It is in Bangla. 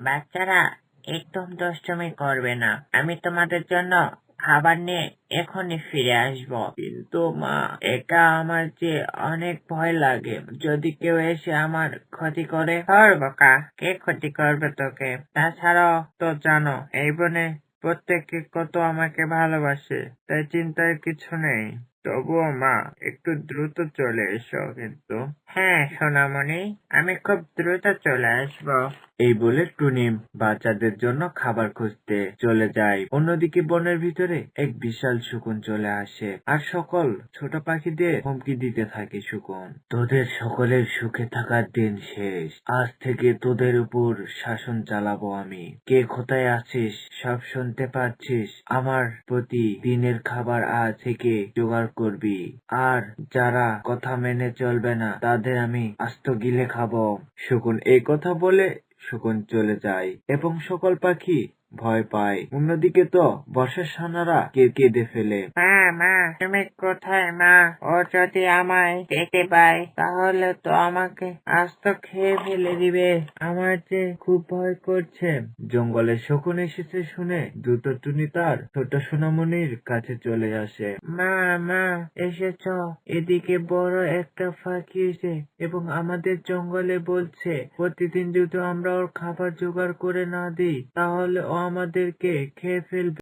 বাচ্চারা একদম দুষ্টুমি করবে না। আমি তোমাদের জন্য খাবার নিয়ে এখনই ফিরে আসব। কিন্তু মা একা আমার যে অনেক ভয় লাগে। যদি কেউ এসে আমার ক্ষতি করে হর বাকা, কে ক্ষতি করবে তোকে? তাছাড়াও তো জানো, এই বনে প্রত্যেকে কত আমাকে ভালোবাসে, তাই চিন্তার কিছু নেই। তবুও মা, একটু দ্রুত চলে এসো কিন্তু। হ্যাঁ সোনামণি, আমি খুব দ্রুত চলে আসব। এই বলে টুনি বাচ্চাদের জন্য খাবার খুঁজতে চলে যায়। অন্যদিকে বনের ভিতরে এক বিশাল শকুন চলে আসে। আর সকল ছোট পাখিদের হুমকি দিতে থাকে শকুন। তোদের সকলের সুখে থাকার দিন শেষ। আজ থেকে তোদের উপর শাসন চালাবো আমি। কে কোথায় আছিস, সব শুনতে পাচ্ছিস? আমার প্রতি দিনের খাবার আজ থেকে জোগাড় করবি। আর যারা কথা মেনে চলবে না, তাদের আমি আস্ত গিলে খাব। শকুন এই কথা বলে শকুন চলে যায়। এবং সকল পাখি ভয় পায়। অন্যদিকে তো বর্ষার সানারা কে কেঁদে ফেলে। মা মা তুমি কোথায় মা? ও যদি আমায় দেখতে পায় তাহলে তো আমাকে আস্ত খেয়ে ফেলে দিবে। আমার যে খুব ভয় করছে। জঙ্গলে শকুন এসেছে শুনে দ্রুত টুনি তার ছোট সোনামণির কাছে চলে আসে। মা মা এসেছ। এদিকে বড় একটা পাখি এসে এবং আমাদের জঙ্গলে বলছে প্রতিদিন যদি আমরা ওর খাবার জোগাড় করে না দিই তাহলে আমাদেরকে খেয়ে ফেলবে।